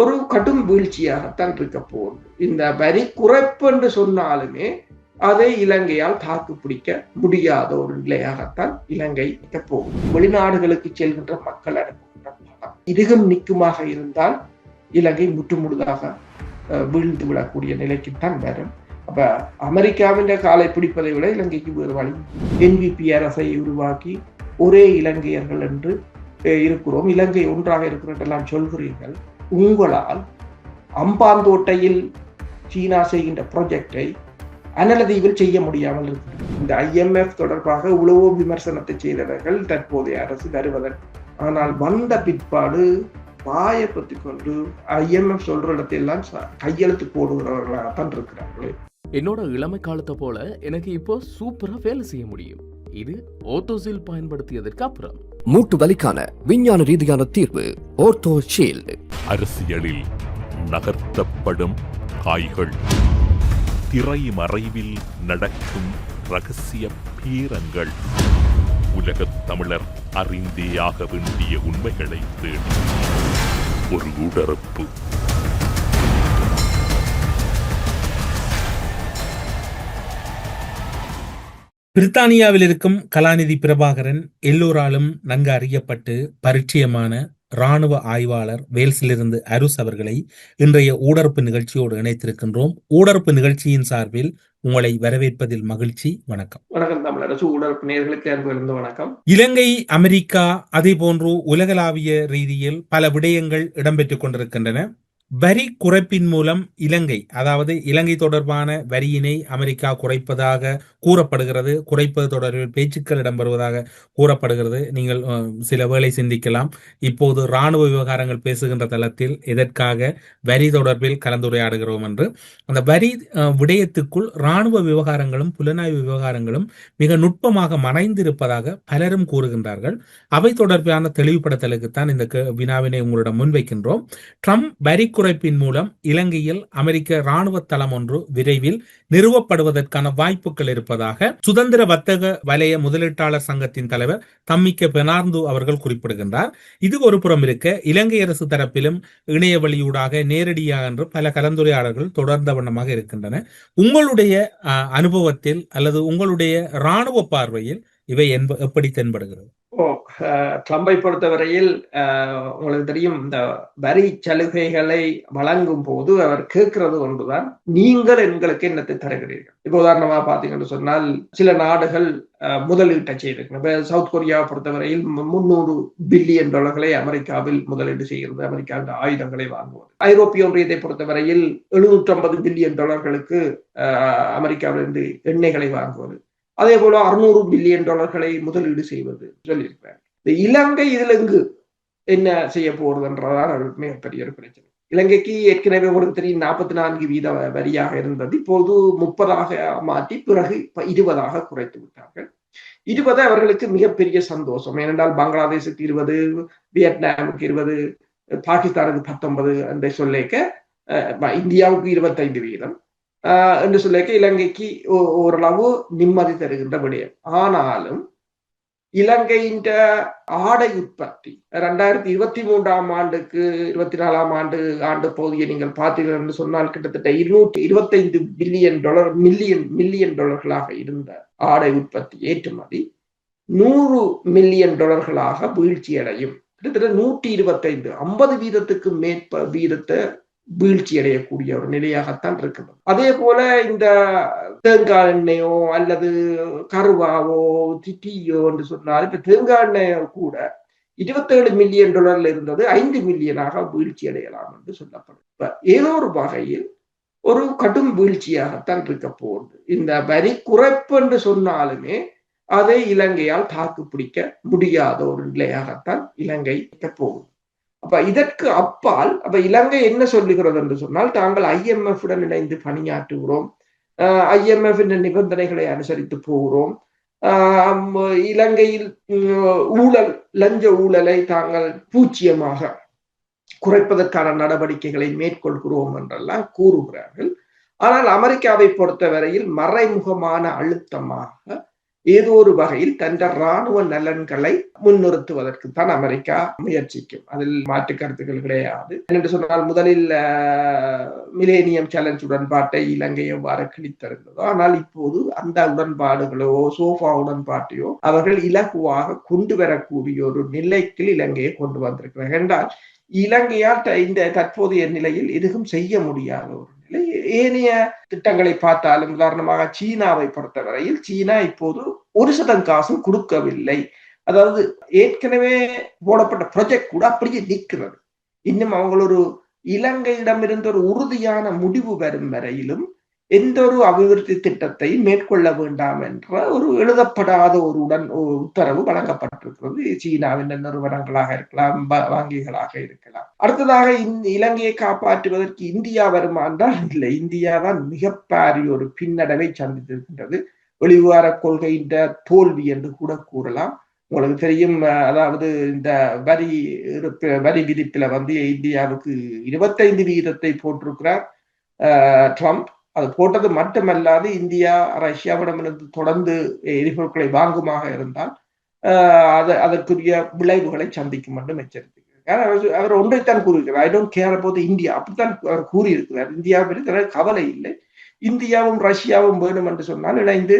ஒரு கடும் வீழ்ச்சியாகத்தான் இருக்க போகுது. இந்த வரி குறைப்பு என்று சொன்னாலுமே அதை இலங்கையால் தாக்கு பிடிக்க முடியாத ஒரு நிலையாகத்தான் இலங்கை இருக்க வெளிநாடுகளுக்கு செல்கின்ற மக்கள் அனுப்புகின்ற இதுகம் இதுகும் நிற்குமாக இருந்தால் இலங்கை முற்றுமுழுதாக வீழ்ந்து விடக்கூடிய நிலைக்குத்தான் வரும். அப்ப அமெரிக்காவின் காலை பிடிப்பதை விட இலங்கைக்கு வேறு வழி என்பிபி அரசை உருவாக்கி ஒரே இலங்கையர்கள் என்று இருக்கிறோம். இலங்கை ஒன்றாக இருக்கிறதெல்லாம் சொல்கிறீர்கள். உங்களால் அம்பாந்தோட்டையில் சீனா செய்கின்ற ப்ராஜெக்டை அனலதீவில் செய்ய முடியாமல் இருக்கிறது இந்த ஐஎம்எஃப் தொடர்பாக உளவோ விமர்சனத்தை செய்தவர்கள் தற்போதைய அரசு தருவதன் ஆனால் வந்த பிற்பாடு வாயை பற்றி கொண்டு ஐஎம்எஃப் சொல்ற இடத்தையெல்லாம் கையெழுத்து போடுகிறவர்களாகத்தான் இருக்கிறார்களே. என்னோட இளமை காலத்தை போல எனக்கு இப்போ சூப்பரா வேலை செய்ய முடியும். இது ஓத்தோசில் பயன்படுத்தியதற்கு அப்புறம். மூட்டு வலிக்கான விஞ்ஞான ரீதியான தீர்வு ஓர்த்தோ ஷீல்டு அரசியலில் நகர்த்தப்படும் காய்கள். திரை மறைவில் நடக்கும் ரகசிய பீரங்கள். உலகத் தமிழர் அறிந்தேயாக வேண்டிய உண்மைகளை தேடி. ஒரு உடறுப்பு பிரித்தானியாவில் இருக்கும் கலாநிதி பிரபாகரன் எல்லோராலும் நன்கு அறியப்பட்டு பரிச்சயமான இராணுவ ஆய்வாளர் வேல்ஸிலிருந்து அருஸ் அவர்களை இன்றைய ஊடறுப்பு நிகழ்ச்சியோடு இணைத்திருக்கின்றோம். ஊடறுப்பு நிகழ்ச்சியின் சார்பில் உங்களை வரவேற்பதில் மகிழ்ச்சி வணக்கம். வணக்கம் தமிழரசு நேர்களுக்கு வணக்கம். இலங்கை அமெரிக்கா அதே போன்று உலகளாவிய ரீதியில் பல விடயங்கள் இடம்பெற்றுக் கொண்டிருக்கின்றன. வரி குறைப்பின் மூலம் இலங்கை அதாவது இலங்கை தொடர்பான வரியினை அமெரிக்கா குறைப்பதாக கூறப்படுகிறது குறைப்பது தொடர்பில் பேச்சுக்கள் இடம்பெறுவதாக கூறப்படுகிறது. நீங்கள் சில வேளை சிந்திக்கலாம். இப்போது இராணுவ விவகாரங்கள் பேசுகின்ற தளத்தில் எதற்காக வரி தொடர்பில் கலந்துரையாடுகிறோம் என்று. அந்த வரி விடயத்துக்குள் இராணுவ விவகாரங்களும் புலனாய்வு விவகாரங்களும் மிக நுட்பமாக மறைந்திருப்பதாக பலரும் கூறுகின்றார்கள். அவை தொடர்பான தெளிவுபடுத்தலுக்குத்தான் இந்த வினாவினை உங்களிடம் முன்வைக்கின்றோம். ட்ரம்ப் வரி குறைப்பின் மூலம் இலங்கையில் அமெரிக்க இராணுவ தளம் ஒன்று விரைவில் நிறுவப்படுவதற்கான வாய்ப்புகள் இருப்பதாக சுதந்திர வர்த்தக வலய முதலீட்டாளர் சங்கத்தின் தலைவர் தம்மிக்க பெனார்ந்து அவர்கள் குறிப்பிடுகின்றார். இது ஒரு புறம் இருக்க இலங்கை அரசு தரப்பிலும் இணைய வழியூடாக நேரடியாக என்று பல கலந்துரையாடல்கள் தொடர்ந்த வண்ணமாக இருக்கின்றன. உங்களுடைய அனுபவத்தில் அல்லது உங்களுடைய இராணுவ பார்வையில் இவை எப்படி தென்படுகிறது? ஓ ட்ரம்பை பொறுத்தவரையில் உங்களுக்கு தெரியும் இந்த வரி சலுகைகளை வழங்கும் போது அவர் கேட்கிறது ஒன்றுதான். நீங்கள் எங்களுக்கு என்னத்தை தருகிறீர்கள்? இப்போ உதாரணமா பாத்தீங்கன்னு சொன்னால் சில நாடுகள் முதலீட்டை செய்திருக்கின்றன சவுத் கொரியாவை பொறுத்தவரையில் முன்னூறு பில்லியன் டாலர்களை அமெரிக்காவில் முதலீடு செய்கிறது. அமெரிக்காவின் ஆயுதங்களை வாங்குவது. ஐரோப்பிய ஒன்றியத்தை பொறுத்தவரையில் எழுநூற்றி ஐம்பது பில்லியன் டாலர்களுக்கு அமெரிக்காவிலிருந்து எண்ணெய்களை வாங்குவது. அதே போல அறுநூறு பில்லியன் டாலர்களை முதலீடு செய்வது சொல்லியிருக்கிறார். இந்த இலங்கை இதுல இங்கு என்ன செய்ய போறதுன்றதான் மிகப்பெரிய ஒரு பிரச்சனை. இலங்கைக்கு ஏற்கனவே ஒரு தெரியும் நாற்பத்தி நான்கு வீத வரியாக இருந்தது. இப்போது முப்பதாக மாற்றி பிறகு இருபதாக குறைத்து விட்டார்கள். இருபது அவர்களுக்கு மிகப்பெரிய சந்தோஷம். ஏனென்றால் பங்களாதேஷுக்கு இருபது வியட்நாமுக்கு இருபது பாகிஸ்தானுக்கு பத்தொன்பது என்று சொல்லிக்க இந்தியாவுக்கு இருபத்தைந்து வீதம். என்று சொல்லிக்க இலங்கைக்கு ஓரளவு நிம்மதி தருகின்ற விடயம் ஆனாலும் இலங்கையின் ஆடை உற்பத்தி ரெண்டாயிரத்தி இருபத்தி மூன்றாம் ஆண்டுக்கு இருபத்தி நாலாம் ஆண்டு ஆண்டு பகுதியை நீங்கள் பார்த்தீர்கள் என்று சொன்னால் கிட்டத்தட்ட இருநூற்றி இருபத்தைந்து பில்லியன் டாலர் மில்லியன் மில்லியன் டாலர்களாக இருந்த ஆடை உற்பத்தி ஏற்றுமதி நூறு மில்லியன் டாலர்களாக வீழ்ச்சி அடையும் கிட்டத்தட்ட நூற்றி இருபத்தைந்து ஐம்பது வீதத்துக்கு மேற்ப வீதத்தை வீழ்ச்சி அடையக்கூடிய ஒரு நிலையாகத்தான் இருக்கிறது. அதே போல இந்த தேங்காய் எண்ணெயோ அல்லது கருவாவோ திட்டியோ என்று சொன்னால் இப்ப தேங்காய் எண்ணெய் கூட இருபத்தேழு மில்லியன் டாலர்ல இருந்தது ஐந்து மில்லியனாக வீழ்ச்சி அடையலாம் என்று சொல்லப்படும். இப்ப ஏதோ ஒரு வகையில் ஒரு கடும் வீழ்ச்சியாகத்தான் இருக்க போகுது. இந்த வரி குறைப்பு என்று சொன்னாலுமே அதை இலங்கையால் தாக்கு பிடிக்க முடியாத ஒரு நிலையாகத்தான் இலங்கை போகுது. அப்ப இதற்கு அப்பால் அப்ப இலங்கை என்ன சொல்லுகிறது என்று சொன்னால் தாங்கள் ஐஎம்எஃப் உடன் இணைந்து பணியாற்றுகிறோம். ஐஎம்எஃப் நிபந்தனைகளை அனுசரித்து போகிறோம். இலங்கையில் ஊழல் லஞ்ச ஊழலை தாங்கள் பூச்சியமாக குறைப்பதற்கான நடவடிக்கைகளை மேற்கொள்கிறோம் என்றெல்லாம் கூறுகிறார்கள். ஆனால் அமெரிக்காவை பொறுத்தவரையில் மறைமுகமான அழுத்தமாக ஏதோ ஒரு வகையில் தன் ராணுவ நலன்களை முன்னிறுத்துவதற்கு தான் அமெரிக்கா முயற்சிக்கும். அதில் மாற்று கருத்துக்கள் கிடையாது. என்று சொன்னால் முதலில் மிலேனியம் சேலஞ்ச் உடன்பாட்டை இலங்கை எவ்வாறு கிழித்திருந்ததோ ஆனால் இப்போது அந்த உடன்பாடுகளோ சோஃபா உடன்பாட்டையோ அவர்கள் இலகுவாக கொண்டு வரக்கூடிய ஒரு நிலைக்கு இலங்கையை கொண்டு வந்திருக்கிறார்கள். என்றால் இலங்கையால் இந்த தற்போதைய நிலையில் எதுவும் செய்ய முடியாத ஒரு நிலை. ஏனைய திட்டங்களை பார்த்தாலும் உதாரணமாக சீனாவை பொறுத்தவரையில் சீனா இப்போது ஒரு சதம் காசும் கொடுக்கவில்லை. அதாவது ஏற்கனவே போடப்பட்ட ப்ரொஜெக்ட் கூட அப்படியே நிற்கிறது. இன்னும் அவங்க ஒரு இலங்கையிடமிருந்து ஒரு உறுதியான முடிவு வரும் வரையிலும் எந்த ஒரு அபிவிருத்தி திட்டத்தை மேற்கொள்ள வேண்டாம் என்ற ஒரு எழுதப்படாத ஒரு உடன் உத்தரவு வழங்கப்பட்டிருக்கிறது. சீனாவின் நிறுவனங்களாக இருக்கலாம் வங்கிகளாக இருக்கலாம். அடுத்ததாக இலங்கையை காப்பாற்றுவதற்கு இந்தியா வருமா என்றால் இல்லை இந்தியா தான் மிகப்பாரிய ஒரு பின்னடைவை சந்தித்திருக்கின்றது. வெளிவார கொள்கையின் தோல்வி என்று கூட கூறலாம். உங்களுக்கு தெரியும் அதாவது இந்த வரி வரி விதிப்புல வந்து இந்தியாவுக்கு இருபத்தைந்து வீதத்தை போட்டிருக்கிறார் ட்ரம்ப். அது போட்டது மட்டுமல்லாது இந்தியா ரஷ்யாவிடமிருந்து தொடர்ந்து எரிபொருட்களை வாங்குமாக இருந்தால் அது அதற்குரிய விளைவுகளை சந்திக்கும் என்றும் எச்சரித்திருக்கிறார். அவர் ஒன்றைத்தான் கூறியிருக்கிறார் ஐ டோன்ட் கேர் போது இந்தியா அப்படித்தான் அவர் கூறியிருக்கிறார். இந்தியாவிற்கு கவலை இல்லை. இந்தியாவும் ரஷ்யாவும் வேணும் என்று சொன்னால் இணைந்து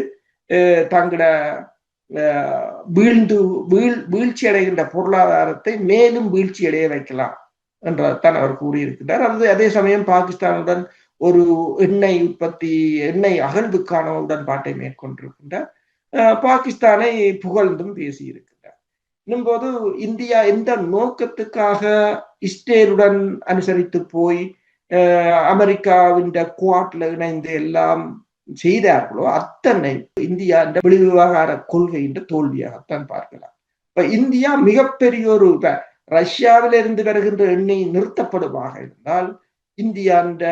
தங்கள வீழ்ந்து வீழ் வீழ்ச்சி அடைகின்ற பொருளாதாரத்தை மேலும் வீழ்ச்சி அடைய வைக்கலாம் என்றதான் அவர் கூறியிருக்கிறார் அது அதே சமயம் பாகிஸ்தானுடன் ஒரு எண்ணெய் உற்பத்தி எண்ணெய் அகழ்வுக்கான உடன்பாட்டை மேற்கொண்டிருக்கின்றார். பாகிஸ்தானை புகழ்ந்தும் பேசியிருக்கிறார் இன்னும்போது இந்தியா எந்த நோக்கத்துக்காக இஸ்ரேலுடன் அனுசரித்து போய் அமெரிக்காவின் குவாட்ல இணைந்து எல்லாம் செய்தார்களோ அத்தனை இந்தியா இந்த வெளிவிவகார கொள்கையின் தோல்வியாகத்தான் பார்க்கலாம். இப்ப இந்தியா மிகப்பெரிய ஒரு ரஷ்யாவிலிருந்து வருகின்ற எண்ணெய் நிறுத்தப்படுமாக இருந்தால் இந்தியா இந்த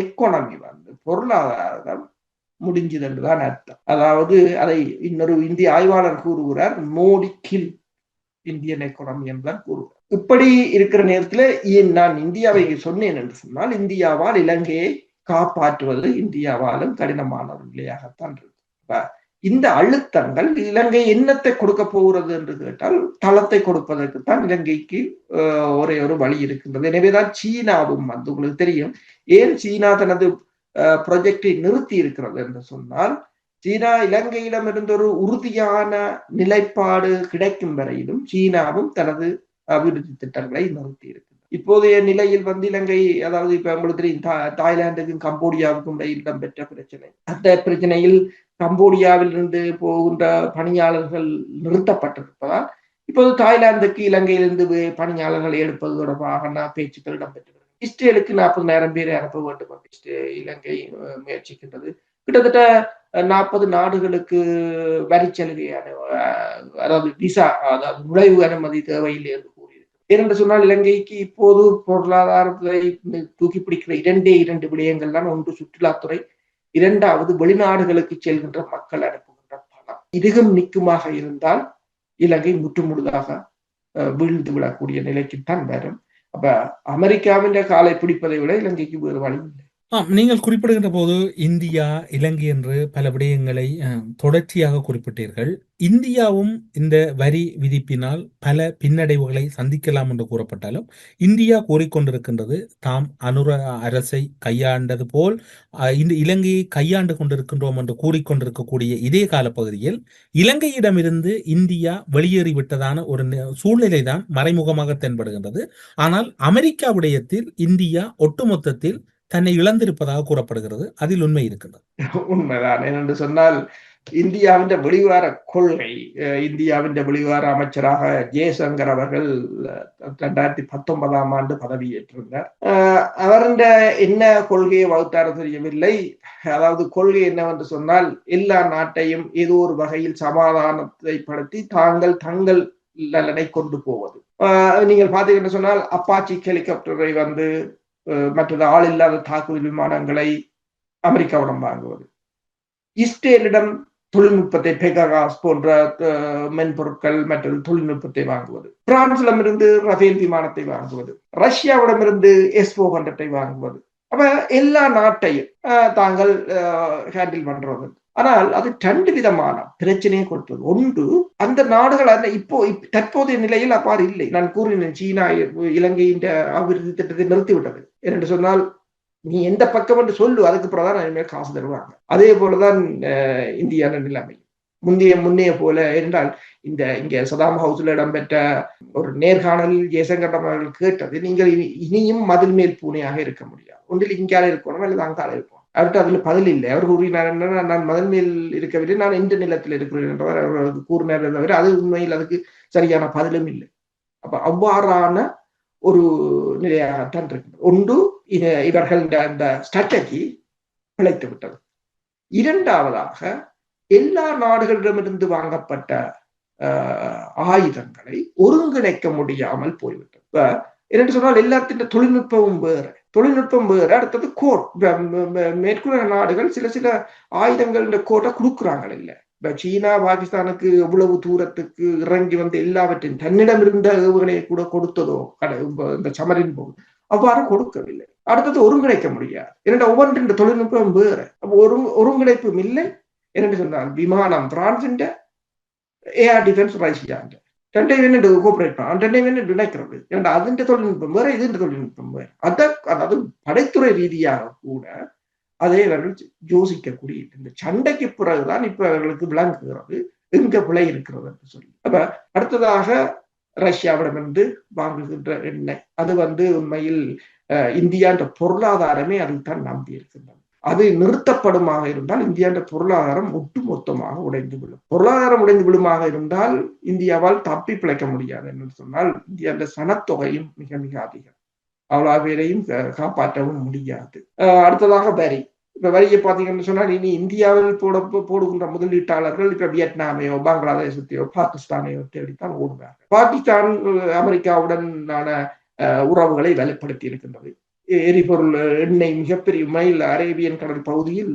எக்கனாமி வந்து பொருளாதாரம் முடிஞ்சது என்றுதான் அர்த்தம். அதாவது அதை இன்னொரு இந்திய ஆய்வாளர் கூறுகிறார் மோடி கில் இந்தியன் எக்கனாமி என்றுதான் கூறுகிறார். இப்படி இருக்கிற நேரத்துல நான் இந்தியாவை சொன்னேன் என்று சொன்னால் இந்தியாவால் இலங்கையை காப்பாற்றுவது இந்தியாவாலும் கடினமான ஒரு நிலையாகத்தான் இருக்கு இந்த அழுத்தங்கள் இலங்கை என்னத்தை கொடுக்க போகிறது என்று கேட்டால் தளத்தை கொடுப்பதற்கு தான் இலங்கைக்கு ஒரே ஒரு வழி இருக்கின்றது. எனவேதான் சீனாவும் வந்து உங்களுக்கு தெரியும் ஏன் சீனா தனது ப்ரொஜெக்டை நிறுத்தி இருக்கிறது என்று சொன்னால் சீனா இலங்கையிடம் ஒரு உறுதியான நிலைப்பாடு கிடைக்கும் வரையிலும் சீனாவும் தனது அபிவிருத்தி திட்டங்களை நிறுத்தி இருக்கு இப்போதைய நிலையில் வந்து இலங்கை அதாவது இப்ப உங்களுக்கு தெரியும் தாய்லாந்துக்கும் கம்போடியாவுக்கும் இடையில் இடம்பெற்ற பிரச்சனை. அந்த பிரச்சனையில் கம்போடியாவில் இருந்து போகின்ற பணியாளர்கள் நிறுத்தப்பட்டிருப்பதால் இப்போது தாய்லாந்துக்கு இலங்கையிலிருந்து பணியாளர்களை எடுப்பது தொடர்பாக பேச்சுக்கள் இடம்பெற்று இஸ்ரேலுக்கு நாற்பதாயிரம் பேரை அனுப்ப வேண்டும் என்று இலங்கை முயற்சிக்கின்றது. கிட்டத்தட்ட நாற்பது நாடுகளுக்கு வரி அதாவது விசா அதாவது நுழைவு அனுமதி தேவையில்லை என்று ஏனென்று சொன்னால் இலங்கைக்கு இப்போது பொருளாதாரத்தை தூக்கி பிடிக்கிற இரண்டே இரண்டு விடயங்கள் தான் ஒன்று சுற்றுலாத்துறை இரண்டாவது வெளிநாடுகளுக்கு செல்கின்ற மக்கள் அனுப்புகின்ற பணம். இதுகும் நிற்குமாக இருந்தால் இலங்கை முற்றுமுழுதாக வீழ்ந்து விடக்கூடிய நிலைக்குத்தான் வரும். அப்ப அமெரிக்காவின் காலை பிடிப்பதை விட இலங்கைக்கு வேறு வழி இல்லை. ஆம் நீங்கள் குறிப்பிடுகின்ற போது இந்தியா இலங்கை என்று பல விடயங்களை தொடர்ச்சியாக குறிப்பிட்டீர்கள். இந்தியாவும் இந்த வரி விதிப்பினால் பல பின்னடைவுகளை சந்திக்கலாம் என்று கூறப்பட்டாலும் இந்தியா கூறிக்கொண்டிருக்கின்றது தாம் அனுர அரசை கையாண்டது போல் இந்த இலங்கையை கையாண்டு கொண்டிருக்கின்றோம் என்று கூறிக்கொண்டிருக்கக்கூடிய இதே காலப்பகுதியில் இலங்கையிடமிருந்து இந்தியா வெளியேறிவிட்டதான ஒரு சூழ்நிலை தான் மறைமுகமாக தென்படுகின்றது. ஆனால் அமெரிக்கா விடயத்தில் இந்தியா ஒட்டுமொத்தத்தில் தன்னை இழந்திருப்பதாக கூறப்படுகிறது. அதில் உண்மை இருக்கின்றது. உண்மைதான். என்று சொன்னால் இந்தியாவின் வெளிவார கொள்கை இந்தியாவின் வெளிவார அமைச்சராக ஜெயசங்கர் அவர்கள் ரெண்டாயிரத்தி பத்தொன்பதாம் ஆண்டு பதவியேற்றிருந்தார் அவருடைய என்ன கொள்கையை வகுத்தார தெரியவில்லை. அதாவது கொள்கை என்னவென்று சொன்னால் எல்லா நாட்டையும் ஏதோ ஒரு வகையில் சமாதானத்தை படுத்தி தாங்கள் தங்கள் நலனை கொண்டு போவது. நீங்கள் பார்த்தீங்கன்னு சொன்னால் அப்பாச்சி ஹெலிகாப்டரை வந்து மற்றது ஆள் இல்லாத தாக்குதல் விமானங்களை அமெரிக்காவிடம் வாங்குவது. இஸ்ரேலிடம் தொழில்நுட்பத்தை பெகாஸ் போன்ற மென்பொருட்கள் மற்றும் தொழில்நுட்பத்தை வாங்குவது. பிரான்சிடமிருந்து ரஃபேல் விமானத்தை வாங்குவது. ரஷ்யாவிடமிருந்து எஸ் ஃபோர் ஹண்ட்ரட்டை வாங்குவது. அப்ப எல்லா நாட்டையும் தாங்கள் ஹேண்டில் பண்றது. ஆனால் அது ரெண்டு விதமான பிரச்சனையை கொடுத்தது. ஒன்று அந்த நாடுகள் அந்த இப்போ தற்போதைய நிலையில் அவ்வாறு இல்லை. நான் கூறினேன் சீனா இலங்கையின் அபிவிருத்தி திட்டத்தை நிறுத்திவிட்டது. என்று சொன்னால் நீ எந்த பக்கம் என்று சொல்லு அதுக்கு பிறகு தான் இனிமேல் காசு தருவாங்க. அதே போலதான் இந்தியான நிலைமை முந்தைய முன்னைய போல என்றால் இந்த இங்க சதாம் ஹவுஸ்ல இடம்பெற்ற ஒரு நேர்காணலில் ஜெயசங்கர் அவர்கள் கேட்டது நீங்கள் இனி- இனியும் மதில் மேல் பூனையாக இருக்க முடியாது. ஒன்றில் இங்கால இருக்கணும் அல்லது அங்கால இருக்கணும். அவர்கிட்ட அதுல பதில் இல்லை. அவர் கூறினார் என்னன்னா நான் மதில் மேல் இருக்கவில்லை நான் இந்த நிலத்தில் இருக்கிறேன் என்றவர் அவர்களுக்கு கூறினார் தவிர அது உண்மையில் அதுக்கு சரியான பதிலும் இல்லை. அப்ப அவ்வாறான ஒரு நிலையாகத்தான் இருக்கு ஒன்று இது இவர்கள் அந்த ஸ்ட்ராட்டஜி பிழைத்து விட்டது. இரண்டாவதாக எல்லா நாடுகளிடமிருந்து வாங்கப்பட்ட ஆஹ், ஆயுதங்களை ஒருங்கிணைக்க முடியாமல் போய்விட்டது. இப்ப என்னென்று சொன்னால் எல்லாத்தின் தொழில்நுட்பமும் வேறு. தொழில்நுட்பம் வேறு. அடுத்தது கோட் மேற்குள்ள நாடுகள் சில சில ஆயுதங்கள் இந்த கோட்டை கொடுக்குறாங்க இல்ல. இப்ப சீனா பாகிஸ்தானுக்கு எவ்வளவு தூரத்துக்கு இறங்கி வந்து எல்லாவற்றையும் தன்னிடம் இருந்த ஏவுகணையை கூட கொடுத்ததோ கடை இந்த சமரின் போது அவ்வாறு கொடுக்கவில்லை. அடுத்தது ஒருங்கிணைக்க முடியாது. இரண்டு ஒவ்வொன்றின் தொழில்நுட்பம் வேறு. அப்போ ஒரு ஒருங்கிணைப்பும் இல்லை. என்னென்று சொன்னால் விமானம் பிரான்சின் ஏஆர் டிஃபென்ஸ் ரஷ்யாண்டு ரெண்டையும் என்ன கோஆபரேட் பண்ணலாம் ரெண்டையும் என்ன நினைக்கிறது ஏன்னா அதிண்ட தொழில்நுட்பம் வேற இதுன்ற தொழில்நுட்பம் வேறு. அத அதாவது படைத்துறை ரீதியாக கூட அதே அவர்கள் யோசிக்கக்கூடிய இந்த சண்டைக்கு பிறகுதான் இப்ப அவர்களுக்கு விளங்குகிறது. எங்க விலை இருக்கிறது என்று சொல்லி. அப்ப அடுத்ததாக ரஷ்யாவிடமிருந்து வாங்குகின்ற எண்ணெய். அது வந்து உண்மையில் இந்தியான்ற பொருளாதாரமே அதில் தான் நம்பி இருக்கின்றன. அது நிறுத்தப்படுமாக இருந்தால் இந்தியான்ற பொருளாதாரம் ஒட்டுமொத்தமாக உடைந்து விடும். பொருளாதாரம் உடைந்து விடுமாக இருந்தால் இந்தியாவால் தப்பி பிழைக்க முடியாது என்று சொன்னால் இந்தியான்ற சனத்தொகையும் மிக மிக அதிகம். அவ்வளோ பேரையும் காப்பாற்றவும் முடியாது. அடுத்ததாக வரி. இப்ப வரியை பார்த்தீங்கன்னு சொன்னால் இனி இந்தியாவில் போட போடுகின்ற முதலீட்டாளர்கள் இப்ப வியட்நாமையோ பங்களாதேசத்தையோ பாகிஸ்தானையோ தேடித்தான் ஓடுவார்கள். பாகிஸ்தான் அமெரிக்காவுடனான உறவுகளை வலுப்படுத்தி இருக்கின்றது. எரிபொருள் எண்ணெய் மிகப்பெரிய மைல் அரேபியன் கடல் பகுதியில்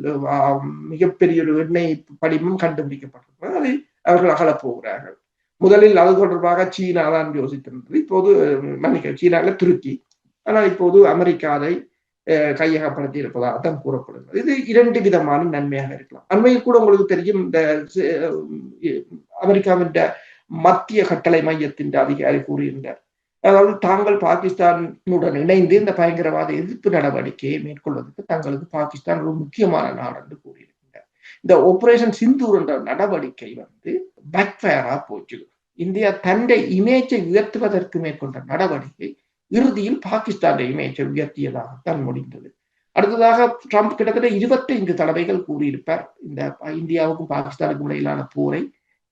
மிகப்பெரிய ஒரு எண்ணெய் படிமம் கண்டுபிடிக்கப்பட்டிருக்கிறது. அதை அவர்கள் அகலப் போகிறார்கள். முதலில் அது தொடர்பாக சீனா தான் யோசித்திருந்தது. இப்போது மன்னிக்க சீனாவில் துருக்கி. ஆனால் இப்போது அமெரிக்கா அதை கையகப்படுத்தி இருப்பதாக தான் கூறப்படுகிறது. இது இரண்டு விதமான நன்மையாக இருக்கலாம். அண்மையில் கூட உங்களுக்கு தெரியும் இந்த அமெரிக்காவின் மத்திய கட்டளை மையத்தின் அதிகாரி கூறியிருந்தார். அதாவது தாங்கள் பாகிஸ்தானுடன் இணைந்து இந்த பயங்கரவாத எதிர்ப்பு நடவடிக்கையை மேற்கொள்வதற்கு தங்களுக்கு பாகிஸ்தான் ஒரு முக்கியமான நாடு என்று கூறியிருக்கின்றார் இந்த ஆபரேஷன் சிந்தூர் என்ற நடவடிக்கை வந்து பேக்ஃபயரா போச்சு. இந்தியா தன்னை இமேஜை உயர்த்துவதற்கு மேற்கொண்ட நடவடிக்கை இறுதியில் பாகிஸ்தான் இமேஜை உயர்த்தியதாகத்தான் முடிந்தது. அடுத்ததாக ட்ரம்ப் கிட்டத்தட்ட இருபத்தைந்து தடவைகள் கூறியிருப்பார். இந்த இந்தியாவுக்கும் பாகிஸ்தானுக்கும் இடையிலான போரை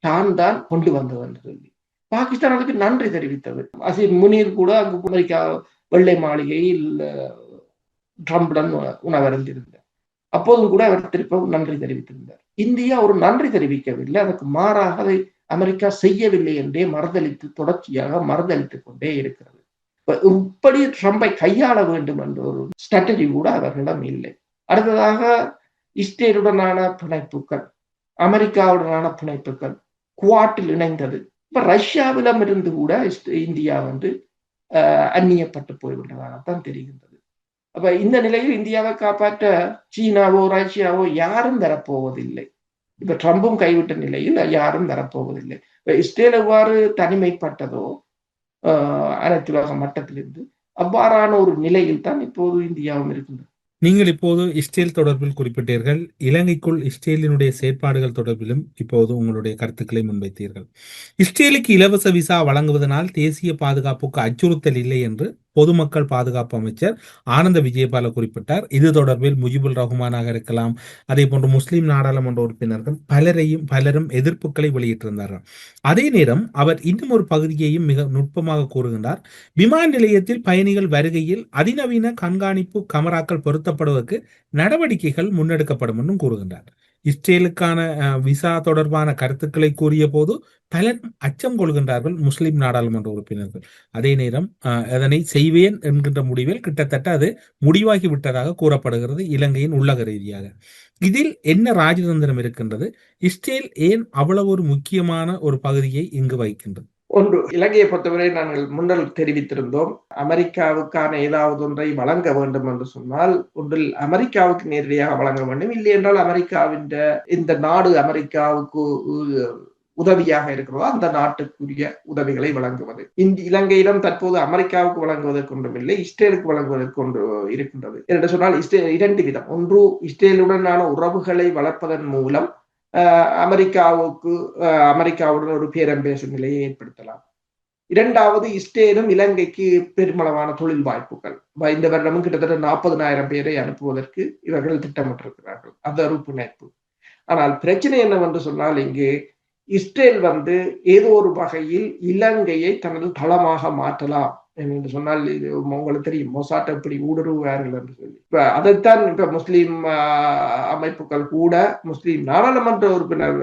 தான் தான் கொண்டு வந்தது என்று சொல்லி. பாகிஸ்தான் அதுக்கு நன்றி தெரிவித்தது. அசீர் முனீர் கூட அங்கு அமெரிக்கா வெள்ளை மாளிகையில் ட்ரம்புடன் உணவருந்திருந்தார். அப்போதும் கூட அவர் திருப்பவும் நன்றி தெரிவித்திருந்தார். இந்தியா ஒரு நன்றி தெரிவிக்கவில்லை. அதற்கு மாறாக அதை அமெரிக்கா செய்யவில்லை என்றே மறுதளித்து தொடர்ச்சியாக மறுதளித்துக் கொண்டே இருக்கிறது. இப்படி ட்ரம்பை கையாள வேண்டும் என்ற ஒரு ஸ்ட்ராட்டஜி கூட அவர்களிடம் இல்லை. அடுத்ததாக இஸ்ரேலுடனான பிணைப்புகள் அமெரிக்காவுடனான பிணைப்புகள் குவாட்டில் இணைந்தது. இப்ப ரஷ்யாவிடம் இருந்து கூட இந்தியா வந்து அஹ், அந்நியப்பட்டு போய்விட்டதாகத்தான் தெரிகின்றது. அப்ப இந்த நிலையில் இந்தியாவை காப்பாற்ற சீனாவோ ரஷ்யாவோ யாரும் வரப்போவதில்லை. இப்ப ட்ரம்பும் கைவிட்ட நிலையில் யாரும் வரப்போவதில்லை. இப்ப இஸ்ரேல் எவ்வாறு தனிமைப்பட்டதோ ஆஹ், அனைத்துலக மட்டத்திலிருந்து அவ்வாறான ஒரு நிலையில் தான் இப்போது இந்தியாவும் இருக்கின்றது. நீங்கள் இப்போது இஸ்ரேல் தொடர்பில் குறிப்பிட்டீர்கள். இலங்கைக்குள் இஸ்ரேலினுடைய செயற்பாடுகள் தொடர்பிலும் இப்போது உங்களுடைய கருத்துக்களை முன்வைத்தீர்கள். இஸ்ரேலுக்கு இலவச விசா வழங்குவதனால் தேசிய பாதுகாப்புக்கு அச்சுறுத்தல் இல்லை என்று பொதுமக்கள் பாதுகாப்பு அமைச்சர் ஆனந்த விஜயபால குறிப்பிட்டார். இது தொடர்பில் முஜிபுல் ரஹ்மானாக இருக்கலாம். அதே போன்று முஸ்லீம் நாடாளுமன்ற உறுப்பினர்கள் பலரையும் பலரும் எதிர்ப்புகளை வெளியிட்டிருந்தார்கள். அதே நேரம் அவர் இன்னும் ஒரு பகுதியையும் மிக நுட்பமாக கூறுகின்றார். விமான நிலையத்தில் பயணிகள் வருகையில் அதிநவீன கண்காணிப்பு கமராக்கள் பொருத்தப்படுவதற்கு நடவடிக்கைகள் முன்னெடுக்கப்படும் என்றும் கூறுகின்றார். இஸ்ரேலுக்கான அஹ், விசா தொடர்பான கருத்துக்களை கூறிய போது பலரும் அச்சம் கொள்கின்றார்கள் முஸ்லிம் நாடாளுமன்ற உறுப்பினர்கள். அதே நேரம் அஹ், அதனை செய்வேன் என்கின்ற முடிவில் கிட்டத்தட்ட அது முடிவாகி விட்டதாக கூறப்படுகிறது இலங்கையின் உள்ளக ரீதியாக. இதில் என்ன ராஜதந்திரம் இருக்கின்றது? இஸ்ரேல் ஏன் அவ்வளவு ஒரு முக்கியமான ஒரு பகுதியை இங்கு வைக்கின்றது ஒன்று இலங்கையை பொறுத்தவரை நாங்கள் முன்னர் தெரிவித்திருந்தோம். அமெரிக்காவுக்கான ஏதாவது ஒன்றை வழங்க வேண்டும் என்று சொன்னால் ஒன்றில் அமெரிக்காவுக்கு நேரடியாக வழங்க வேண்டும். இல்லை என்றால் அமெரிக்காவின் இந்த நாடு அமெரிக்காவுக்கு உதவியாக இருக்கிறதோ அந்த நாட்டுக்குரிய உதவிகளை வழங்குவது. இந்த இலங்கையிடம் தற்போது அமெரிக்காவுக்கு வழங்குவதற்கு ஒன்றும் இல்லை இஸ்ரேலுக்கு வழங்குவதற்கு ஒன்று இருக்கின்றது. என்று சொன்னால் இஸ்ரே இரண்டு விதம். ஒன்று இஸ்ரேலுடனான உறவுகளை வளர்ப்பதன் மூலம் அமெரிக்காவுக்கு அமெரிக்காவுடன் ஒரு பேரம் நிலையை ஏற்படுத்தலாம். இரண்டாவது இஸ்ரேலும் இலங்கைக்கு பெருமளவான தொழில் வாய்ப்புகள். இந்த வருடமும் கிட்டத்தட்ட நாற்பதனாயிரம் பேரை அனுப்புவதற்கு இவர்கள் திட்டமிட்டிருக்கிறார்கள். அது ஒரு பிணைப்பு ஆனால் பிரச்சனை என்னவென்று சொன்னால் இங்கே இஸ்ரேல் வந்து ஏதோ ஒரு வகையில் இலங்கையை தனது தளமாக மாற்றலாம். என்று சொன்னால் இது உங்களுக்கு தெரியும். மொசாட் எப்படி ஊடுருவார்கள் என்று சொல்லி. இப்ப அதைத்தான் இப்ப முஸ்லீம் அமைப்புகள் கூட முஸ்லீம் நாடாளுமன்ற உறுப்பினர்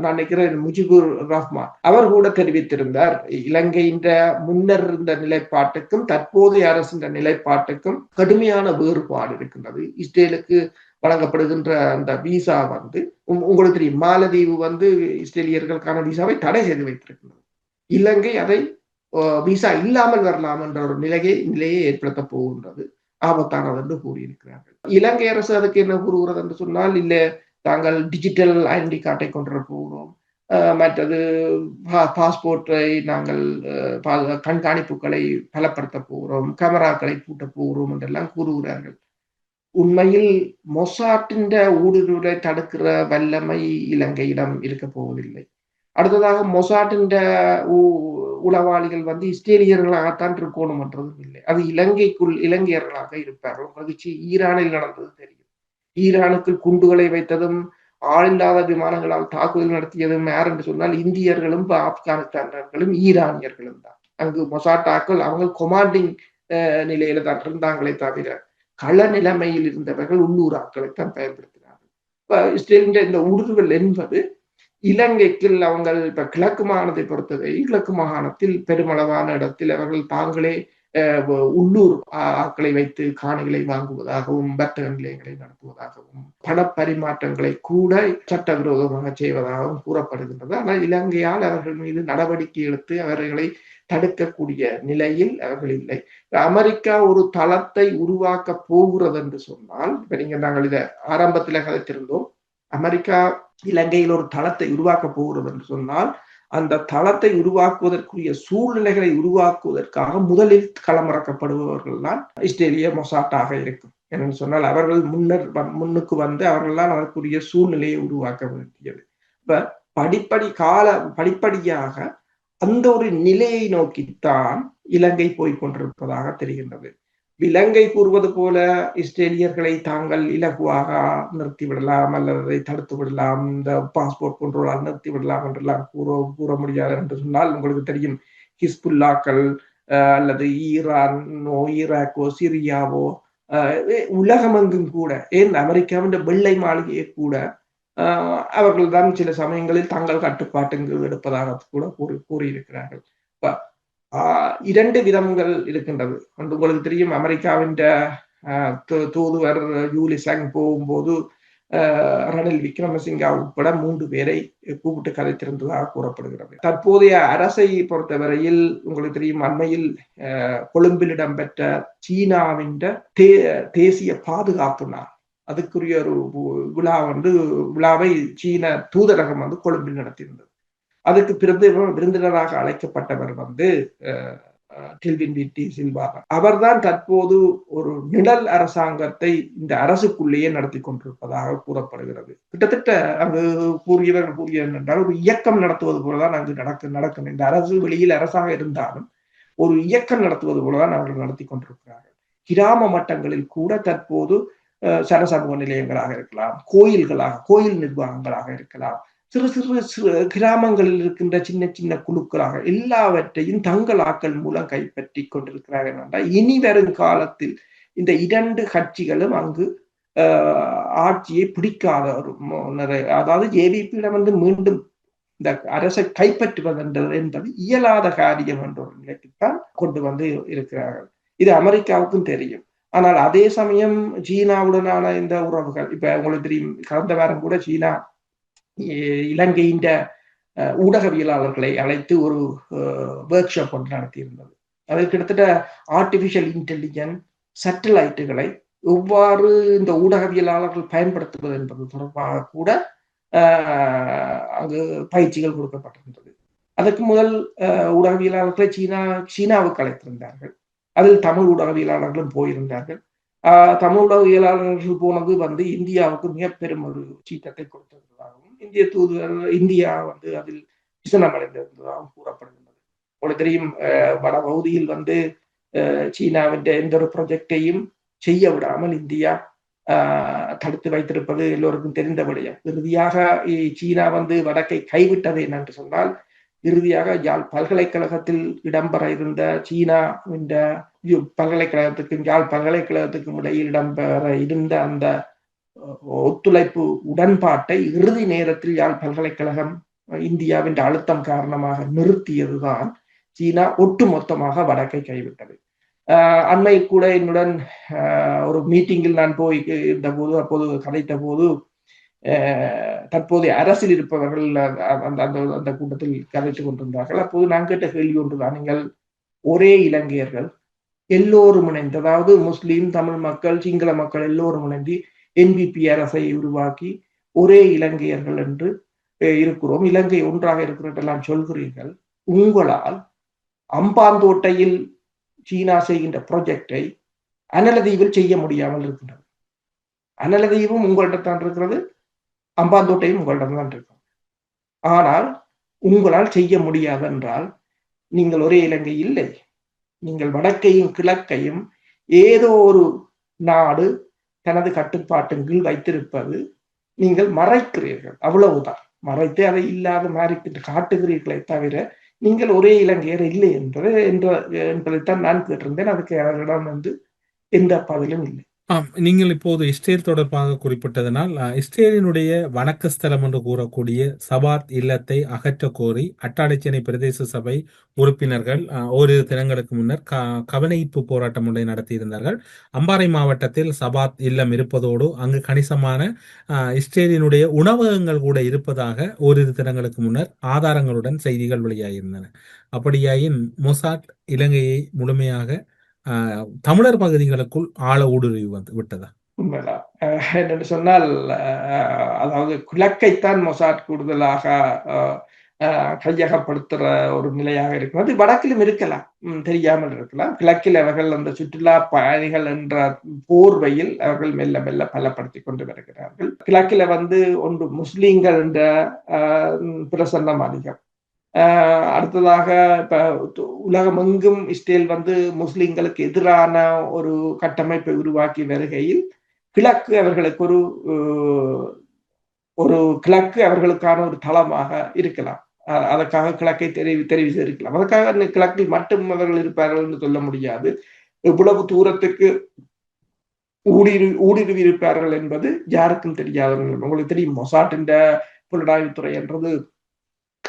நான் நினைக்கிறேன் முஜிபுர் ரஹ்மான் அவர் கூட தெரிவித்திருந்தார். இலங்கையின் முன்னர் இருந்த நிலைப்பாட்டுக்கும் தற்போதைய அரசின் நிலைப்பாட்டுக்கும் கடுமையான வேறுபாடு இருக்கின்றது. இஸ்ரேலுக்கு வழங்கப்படுகின்ற அந்த விசா வந்து உங்களுக்கு தெரியும் மாலதீவு வந்து இஸ்ரேலியர்களுக்கான விசாவை தடை செய்து வைத்திருக்கின்றது இலங்கை அதை விசா இல்லாமல் வரலாம் என்ற ஒரு நிலையை நிலையை ஏற்படுத்த போகின்றது. ஆபத்தானது என்று கூறியிருக்கிறார்கள். இலங்கை அரசு அதுக்கு என்ன கூறுகிறது என்று சொன்னால் இல்லை தாங்கள் டிஜிட்டல் ஐடென்டி கார்டை கொண்டு போகிறோம். மற்றது பாஸ்போர்ட்டை நாங்கள் கண்காணிப்புகளை பலப்படுத்த போகிறோம். கேமராக்களை பூட்ட போகிறோம் என்றெல்லாம் கூறுகிறார்கள். உண்மையில் மொசாட்டின் ஊடுருவலை தடுக்கிற வல்லமை இலங்கையிடம் இருக்க போவதில்லை. அடுத்ததாக மொசாட்டின் உளவாளிகள் வந்து இஸ்ரேலியர்களாகத்தான் இருக்கணும் என்றதும் இல்லை. அது இலங்கைக்குள் இலங்கையர்களாக இருப்பார்கள். மகிழ்ச்சி ஈரானில் நடந்தது தெரியும். ஈரானுக்கு குண்டுகளை வைத்ததும் ஆளில்லாத விமானங்களால் தாக்குதல் நடத்தியதும் யார் என்று சொன்னால் இந்தியர்களும் ஆப்கானிஸ்தானர்களும் ஈரானியர்களும் தான். அங்கு மொசாட்டாக்கள் அவங்க கொமாண்டிங் நிலையில தான் இருந்தாங்களே தவிர கள நிலைமையில் இருந்தவர்கள் உள்ளூர் ஆட்களைத்தான் பயன்படுத்தினார்கள். இப்ப இஸ்ரேலின் இந்த ஊடுருவல் என்பது இலங்கைக்கு அவங்கள் இப்ப கிழக்கு மாகாணத்தை பொறுத்தவரை கிழக்கு மாகாணத்தில் பெருமளவான இடத்தில் அவர்கள் தாங்களே உள்ளூர் ஆட்களை வைத்து காணிகளை வாங்குவதாகவும் வர்த்தக நிலையங்களை நடத்துவதாகவும் பணப்பரிமாற்றங்களை கூட சட்டவிரோதமாக செய்வதாகவும் கூறப்படுகின்றது. ஆனால் இலங்கையால் அவர்கள் மீது நடவடிக்கை எடுத்து அவர்களை தடுக்கக்கூடிய நிலையில் அவர்கள் இல்லை. அமெரிக்கா ஒரு தளத்தை உருவாக்க போகிறது என்று சொன்னால் இப்ப நீங்க நாங்கள் இதை ஆரம்பத்தில் கதைத்திருந்தோம். அமெரிக்கா இலங்கையில் ஒரு தளத்தை உருவாக்க போகிறது என்று சொன்னால் அந்த தளத்தை உருவாக்குவதற்குரிய சூழ்நிலைகளை உருவாக்குவதற்காக முதலில் களமிறக்கப்படுபவர்கள் தான் இஸ்ரேலிய மொசாட்டாக இருக்கும். என்று சொன்னால் அவர்கள் முன்னர் முன்னுக்கு வந்து அவர்கள் தான் அதற்குரிய சூழ்நிலையை உருவாக்க வேண்டியது. இப்ப படிப்படி கால படிப்படியாக அந்த ஒரு நிலையை நோக்கித்தான் இலங்கை போய் கொண்டிருப்பதாக தெரிகின்றது. விலங்கை கூறுவது போல இஸ்ரேலியர்களை தாங்கள் இலகுவாக நிறுத்தி விடலாம் அல்லது அதை தடுத்து விடலாம் இந்த பாஸ்போர்ட் கண்ட்ரோலால் நிறுத்தி விடலாம் என்றெல்லாம் கூற கூற முடியாது என்று சொன்னால் உங்களுக்கு தெரியும். ஹிஸ்புல்லாக்கள் அல்லது ஈரானோ ஈராக்கோ சிரியாவோ உலகமெங்கும் கூட ஏன் அமெரிக்காவின் வெள்ளை மாளிகையை கூட அவர்கள் தான் சில சமயங்களில் தங்கள் கட்டுப்பாட்டுக்கு எடுப்பதாக கூட கூறி கூறியிருக்கிறார்கள். இரண்டு விதங்கள் இருக்கின்றது. உங்களுக்கு தெரியும் அமெரிக்காவின் தூதுவர் ஜூலி சங் போகும்போது ரணில் விக்ரமசிங்கா உட்பட மூன்று பேரை கூப்பிட்டு கதைத்திருந்ததாக கூறப்படுகிறது. தற்போதைய அரசை பொறுத்தவரையில் உங்களுக்கு தெரியும் அண்மையில் கொழும்பில் இடம்பெற்ற சீனாவின் தே தேசிய பாதுகாப்பு நாள். அதுக்குரிய ஒரு விழா வந்து விழாவை சீன தூதரகம் வந்து கொழும்பில் நடத்தியிருந்தது. அதுக்கு பிறந்து விருந்தினராக அழைக்கப்பட்டவர் வந்து கெல்வின் டி. சில்வா அவர்தான் தற்போது ஒரு நிழல் அரசாங்கத்தை இந்த அரசுக்குள்ளேயே நடத்தி கொண்டிருப்பதாக கூறப்படுகிறது. கிட்டத்தட்ட அங்கு கூறியவர் கூறிய என்றால் ஒரு இயக்கம் நடத்துவது போலதான் அங்கு நடக்க நடக்கும். இந்த அரசு வெளியில் அரசாக இருந்தாலும் ஒரு இயக்கம் நடத்துவது போலதான் அவர்கள் நடத்தி கொண்டிருக்கிறார்கள். கிராம மட்டங்களில் கூட தற்போது சரசமூக நிலையங்களாக இருக்கலாம் கோயில்களாக கோயில் நிர்வாகங்களாக இருக்கலாம் சிறு சிறு சிறு கிராமங்களில் இருக்கின்ற சின்ன சின்ன குழுக்களாக எல்லாவற்றையும் தங்கள் ஆக்கள் மூலம் கைப்பற்றி கொண்டிருக்கிறார்கள் என்றால் இனி வரும் காலத்தில் இந்த இரண்டு கட்சிகளும் அங்கு ஆட்சியை பிடிக்காத ஒரு அதாவது ஏவிபியிடம் வந்து மீண்டும் இந்த அரசை கைப்பற்றுவது என்பது இயலாத காரியம் என்ற ஒரு நிலைக்குத்தான் கொண்டு வந்து இருக்கிறார்கள். இது அமெரிக்காவுக்கும் தெரியும். ஆனால் அதே சமயம் சீனாவுடனான இந்த உறவுகள் இப்ப உங்களுக்கு தெரியும் கடந்த வாரம் கூட சீனா இலங்கையின் ஊடகவியலாளர்களை அழைத்து ஒரு ஒர்க் ஷாப் ஒன்று நடத்தியிருந்தது. அது கிட்டத்தட்ட ஆர்டிபிஷியல் இன்டெலிஜென்ஸ் சேட்டலைட்டுகளை எவ்வாறு இந்த ஊடகவியலாளர்கள் பயன்படுத்துவது என்பது தொடர்பாக கூட ஆஹ், அங்கு பயிற்சிகள் கொடுக்கப்பட்டிருந்தது. அதற்கு முதல் ஆஹ், ஊடகவியலாளர்களை சீனா சீனாவுக்கு அழைத்திருந்தார்கள். அதில் தமிழ் ஊடகவியலாளர்களும் போயிருந்தார்கள். ஆஹ், தமிழ் ஊடகவியலாளர்கள் போனது வந்து இந்தியாவுக்கு மிக பெரும் ஒரு சீட்டத்தை கொடுத்திருந்ததாகவும் இந்திய தூதுவர் இந்தியா வந்து அதில் விசனமடைந்திருந்ததாகவும் கூறப்படுகின்றது. உங்களுக்கு தெரியும் வட பகுதியில் வந்து சீனாவின் எந்த ஒரு ப்ரொஜெக்டையும் செய்ய விடாமல் இந்தியா ஆஹ், தடுத்து வைத்திருப்பது எல்லோருக்கும் தெரிந்த விடயம். இறுதியாக சீனா வந்து வடக்கை கைவிட்டது என்னென்று சொன்னால் இறுதியாக யாழ் பல்கலைக்கழகத்தில் இடம்பெற இருந்த சீனா இந்த யு- பல்கலைக்கழகத்துக்கும் யாழ் பல்கலைக்கழகத்துக்கும் இடையில் இடம்பெற இருந்த அந்த ஒத்துழைப்பு உடன்பாட்டை இறுதி நேரத்தில் யாழ் பல்கலைக்கழகம் இந்தியாவின் அழுத்தம் காரணமாக நிறுத்தியதுதான் சீனா ஒட்டுமொத்தமாக வடக்கை கைவிட்டது. ஆஹ் கூட என்னுடன் ஒரு மீட்டிங்கில் நான் போய் இருந்த போது அப்போது கதைத்த போது ஆஹ் தற்போதைய அரசில் இருப்பவர்கள் அந்த அந்த அந்த- அந்த கூட்டத்தில் கதைத்துக் கொண்டிருந்தார்கள். அப்போது நான் கேட்ட கேள்வி ஒன்றுதான். நீங்கள் ஒரே இலங்கையர்கள் எல்லோரும் இணைந்து அதாவது முஸ்லீம் தமிழ் மக்கள் சிங்கள மக்கள் எல்லோரும் இணைந்து என்பிபி அரசை உருவாக்கி ஒரே இலங்கையர்கள் என்று இருக்கிறோம். இலங்கை ஒன்றாக இருக்கிறதெல்லாம் சொல்கிறீர்கள். உங்களால் அம்பாந்தோட்டையில் சீனா செய்கின்ற ப்ரொஜெக்டை அனலதீவில் செய்ய முடியாமல் இருக்கின்றது. அனலதீவும் உங்கள்கிட்ட தான் இருக்கிறது அம்பாந்தோட்டையும் உங்கள்கிட்ட தான் இருக்கிறது ஆனால் உங்களால் செய்ய முடியாது என்றால் நீங்கள் ஒரே இலங்கை இல்லை. நீங்கள் வடக்கையும் கிழக்கையும் ஏதோ ஒரு நாடு தனது கட்டுப்பாட்டின் கீழ் வைத்திருப்பது நீங்கள் மறைக்கிறீர்கள். அவ்வளவுதான். மறைத்து அதை இல்லாத மாதிரி காட்டுகிறீர்களே தவிர நீங்கள் ஒரே இலங்கையர் இல்லை என்பது என்ற என்பதைத்தான் நான் கேட்டிருந்தேன். அதுக்கு அவர்களிடம் வந்து எந்த பதிலும் இல்லை. ஆம் நீங்கள் இப்போது இஸ்ரேல் தொடர்பாக குறிப்பிட்டதனால் அஹ், இஸ்ரேலினுடைய வணக்கஸ்தலம் என்று கூறக்கூடிய சபாத் இல்லத்தை அகற்றக் கோரி அட்டாளைச்சேனை பிரதேச சபை உறுப்பினர்கள் அஹ், ஓரிரு தினங்களுக்கு முன்னர் க கவனஈர்ப்பு போராட்டம் ஒன்றை நடத்தியிருந்தார்கள். அம்பாறை மாவட்டத்தில் சபாத் இல்லம் இருப்பதோடு அங்கு கணிசமான அஹ், இஸ்ரேலினுடைய உணவகங்கள் கூட இருப்பதாக ஓரிரு தினங்களுக்கு முன்னர் ஆதாரங்களுடன் செய்திகள் வெளியாகியிருந்தன. அப்படியாயின் மொசாட் இலங்கையை முழுமையாக தமிழர் பகுதிகளுக்குள் ஆழ ஊடுருவி வந்து விட்டதா? உண்மைதான். என்னென்னு சொன்னால் அதாவது கிழக்கைத்தான் மொசாட் கூடுதலாக கையகப்படுத்துற ஒரு நிலையாக இருக்கும். அது வடக்கிலும் இருக்கலாம். தெரியாமல் இருக்கலாம். கிழக்கில் அவர்கள் அந்த சுற்றுலா பயணிகள் என்ற போர்வையில் அவர்கள் மெல்ல மெல்ல பலப்படுத்தி கொண்டு வருகிறார்கள். கிழக்கில வந்து ஒன்று முஸ்லீம்கள் என்ற பிரசன்னம் அதிகம். அடுத்ததாக இப்போ உலகமெங்கும் இஸ்ரேல் வந்து முஸ்லிம்களுக்கு எதிரான ஒரு கட்டமைப்பை உருவாக்கி வருகையில் கிழக்கு அவர்களுக்கு ஒரு ஒரு கிழக்கு அவர்களுக்கான ஒரு தளமாக இருக்கலாம். அதற்காக கிழக்கை தெரிவி தெரிவு செய்திருக்கலாம் அதற்காக கிழக்கில் மட்டும் அவர்கள் இருப்பார்கள் என்று சொல்ல முடியாது. இவ்வளவு தூரத்துக்கு ஊடுருவி ஊடுருவி இருப்பார்கள் என்பது யாருக்கும் தெரியாத உங்களுக்கு தெரியும்? மொசாட்டின் புலனாய்வுத்துறை என்றது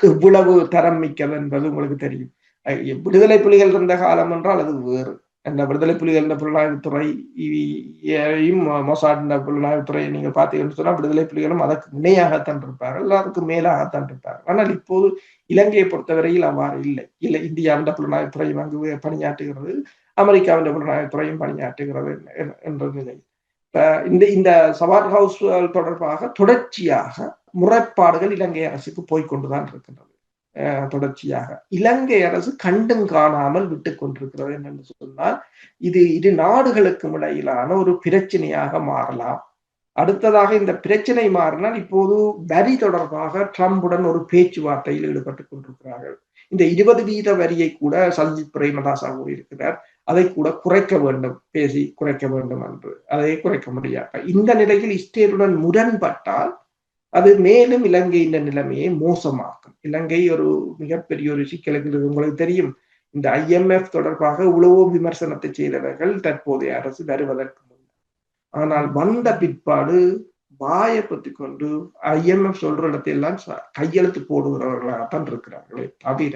இவ்வளவு தரம் மிக்கது என்பது உங்களுக்கு தெரியும். விடுதலை புலிகள் இருந்த காலம் என்றால் அது வேறு. அந்த விடுதலை புலிகள் இருந்த புலனாய்வுத்துறையையும் மொசாட் புலனாய்வுத்துறையை நீங்கள் பார்த்தீங்கன்னு சொன்னால் விடுதலை புலிகளும் அதற்கு இணையாகத்தான் இருப்பார்கள் அதற்கு மேலாகத்தான் இருப்பார்கள். ஆனால் இப்போது இலங்கையை பொறுத்தவரையில் அவ்வாறு இல்லை. இல்லை இந்தியாவின் புலனாய்வுத்துறையும் அங்கு பணியாற்றுகிறது அமெரிக்காவின் புலனாய்வுத்துறையும் பணியாற்றுகிறது என்ற- நிலை இந்த இந்த சவார் ஹவுஸ் தொடர்பாக தொடர்ச்சியாக முறைப்பாடுகள் இலங்கை அரசுக்கு போய்கொண்டுதான் இருக்கின்றது. தொடர்ச்சியாக. இலங்கை அரசு கண்டும் காணாமல் விட்டு கொண்டிருக்கிறது என்று சொன்னால் இது இரு நாடுகளுக்கும் இடையிலான ஒரு பிரச்சனையாக மாறலாம். அடுத்ததாக இந்த பிரச்சனை மாறினால் இப்போது வரி தொடர்பாக ட்ரம்புடன் ஒரு பேச்சுவார்த்தையில் ஈடுபட்டு கொண்டிருக்கிறார்கள். இந்த இருபது வீத வரியை கூட சஞ்சித் பிரேமதாசா கூறியிருக்கிறார் அதை கூட குறைக்க வேண்டும். பேசி குறைக்க வேண்டும் என்று. அதை குறைக்க முடியாது. இந்த நிலையில் இஸ்ரேலுடன் முரண்பட்டால் அது மேலும் இலங்கையின் நிலைமையை மோசமாக்கும். இலங்கை ஒரு மிகப்பெரிய ஒரு சிக்கலுக்கு உங்களுக்கு தெரியும். இந்த ஐஎம்எஃப் தொடர்பாக உளவு விமர்சனத்தை செய்தவர்கள் தற்போதைய அரசு வருவதற்கு முன். ஆனால் வந்த பிற்பாடு வாயை கொண்டு ஐஎம்எஃப் சொல்ற இடத்தையெல்லாம் கையெழுத்து போடுகிறவர்களாகத்தான் இருக்கிறார்களே தவிர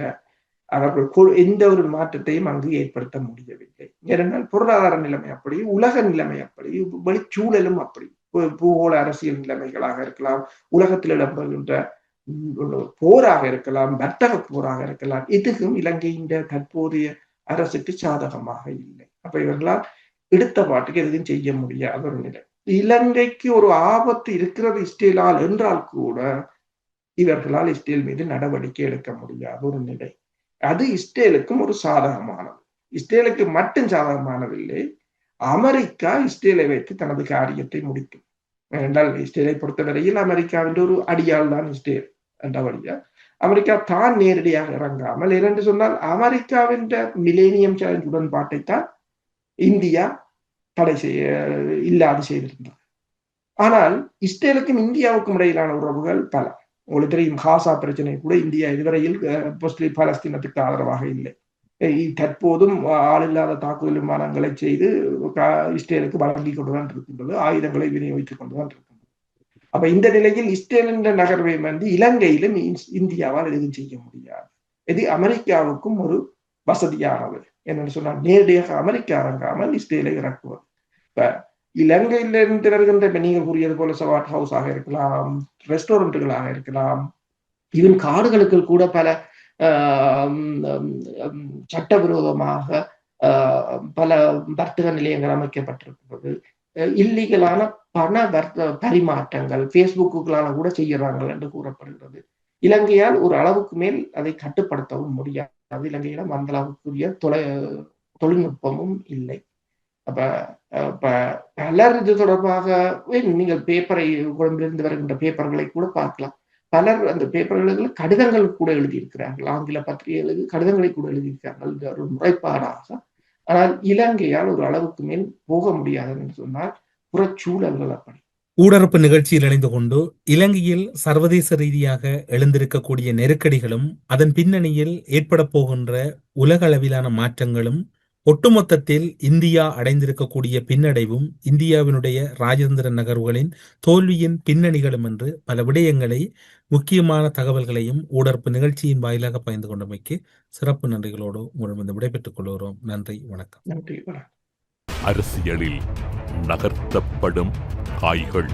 அவர்கள் எந்த ஒரு மாற்றத்தையும் அங்கு ஏற்படுத்த முடியவில்லை. ஏனென்றால் பொருளாதார நிலைமை அப்படி உலக நிலைமை அப்படி வெளிச்சூழலும் அப்படி. பூகோள அரசியல் நிலைமைகளாக இருக்கலாம் உலகத்தில் இடம்பெறுகின்ற போராக இருக்கலாம் வர்த்தக போராக இருக்கலாம் எதுவும் இலங்கையின் தற்போதைய அரசுக்கு சாதகமாக இல்லை. அப்ப இவர்களால் எடுத்த பாட்டுக்கு எதுவும் செய்ய முடியாத ஒரு நிலை. இலங்கைக்கு ஒரு ஆபத்து இருக்கிறது இஸ்ரேலால் என்றால் கூட இவர்களால் இஸ்ரேல் மீது நடவடிக்கை எடுக்க முடியாத ஒரு நிலை. அது இஸ்ரேலுக்கும் ஒரு சாதகமானது. இஸ்ரேலுக்கு மட்டும் சாதகமானதில்லை அமெரிக்கா இஸ்ரேலை வைத்து தனது காரியத்தை முடிக்கும். ஏனென்றால் இஸ்ரேலை பொறுத்தவரையில் அமெரிக்காவின் ஒரு அடியால் தான் இஸ்ரேல் என்றபடியா அமெரிக்கா தான் நேரடியாக இறங்காமல் இரண்டு சொன்னால் அமெரிக்காவின் மிலேனியம் சேலஞ்ச் உடன்பாட்டை தான் இந்தியா தடை செய்ய இல்லாது செய்திருந்தது. ஆனால் இஸ்ரேலுக்கும் இந்தியாவுக்கும் இடையிலான உறவுகள் பல. உங்களுக்கு தெரியும் ஹாசா பிரச்சனை கூட இந்தியா இதுவரையில் அஹ், பலஸ்தீனத்துக்கு ஆதரவாக இல்லை. தற்போதும் ஆளில்லாத தாக்குதல் விமானங்களை செய்து இஸ்ரேலுக்கு வழங்கி கொண்டுதான் இருக்கின்றது ஆயுதங்களை விநியோகித்துக் கொண்டுதான் இருக்கின்றது. அப்ப இந்த நிலையில் இஸ்ரேல் என்ற நகர்வை வந்து இலங்கையிலும் இந்தியாவால் எதுவும் செய்ய முடியாது. இது அமெரிக்காவுக்கும் ஒரு வசதியானது. என்னன்னு சொன்னால் நேரடியாக அமெரிக்கா இறங்காமல் இஸ்ரேலை இறக்குவது. இப்ப இலங்கையிலிருந்து வருகின்ற இப்ப நீங்கள் கூறியது போல சவாட் ஹவுஸாக இருக்கலாம் ரெஸ்டாரண்ட்டுகளாக இருக்கலாம் ஈவன் காடுகளுக்கு கூட பல சட்டவிரோதமாக ஆஹ் பல வர்த்தக நிலையங்கள் அமைக்கப்பட்டிருக்கிறது. இல்லீகலான பண வர்த்த பரிமாற்றங்கள் ஃபேஸ்புக்குகளால கூட செய்யறாங்க என்று கூறப்படுகிறது. இலங்கையால் ஒரு அளவுக்கு மேல் அதை கட்டுப்படுத்தவும் முடியாது. இலங்கையிடம் அந்த அளவுக்குரிய தொலை தொழில்நுட்பமும் இல்லை. அப்ப பலர் இது தொடர்பாக நீங்கள் பேப்பரை கொழும்பிலிருந்து வருகின்ற பேப்பர்களை கூட பார்க்கலாம். பலர் அந்த பேப்பர்களுக்கு கடிதங்கள் கூட எழுதியிருக்கிறார்கள். ஆங்கில பத்திரிகைகளுக்கு கடிதங்களை கூட எழுதியிருக்கிறார்கள். இது ஒரு முறைப்பாடாக. ஆனால் இலங்கையால் ஒரு அளவுக்கு மேல் போக முடியாது என்று சொன்னால் புறச்சூழல்கள் அப்படி. ஊடறுப்பு நிகழ்ச்சியில் இணைந்து கொண்டு இலங்கையில் சர்வதேச ரீதியாக எழுந்திருக்கக்கூடிய நெருக்கடிகளும் அதன் பின்னணியில் ஏற்பட போகின்ற உலக அளவிலான மாற்றங்களும் ஒட்டுமொத்தத்தில் இந்தியா அடைந்திருக்கக்கூடிய பின்னடைவும் இந்தியாவினுடைய ராஜேந்திர நகர்வுகளின் தோல்வியின் பின்னணிகளும் என்று பல விடயங்களை முக்கியமான தகவல்களையும் ஊடறுப்பு நிகழ்ச்சியின் வாயிலாக பகிர்ந்து கொண்டமைக்கு சிறப்பு நன்றிகளோடு உங்களிடம் விடைபெற்றுக் கொள்கிறோம். நன்றி வணக்கம். நன்றி வணக்கம். அரசியலில் நகர்த்தப்படும் காய்கள்.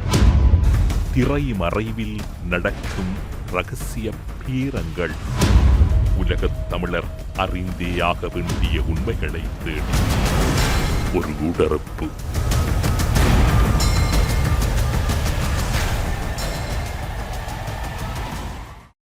திரைமறைவில் நடக்கும் ரகசிய பீரங்கள். உலகத் தமிழர் அறிந்தேயாக வேண்டிய உண்மைகளை தேடி. ஒரு உடறப்பு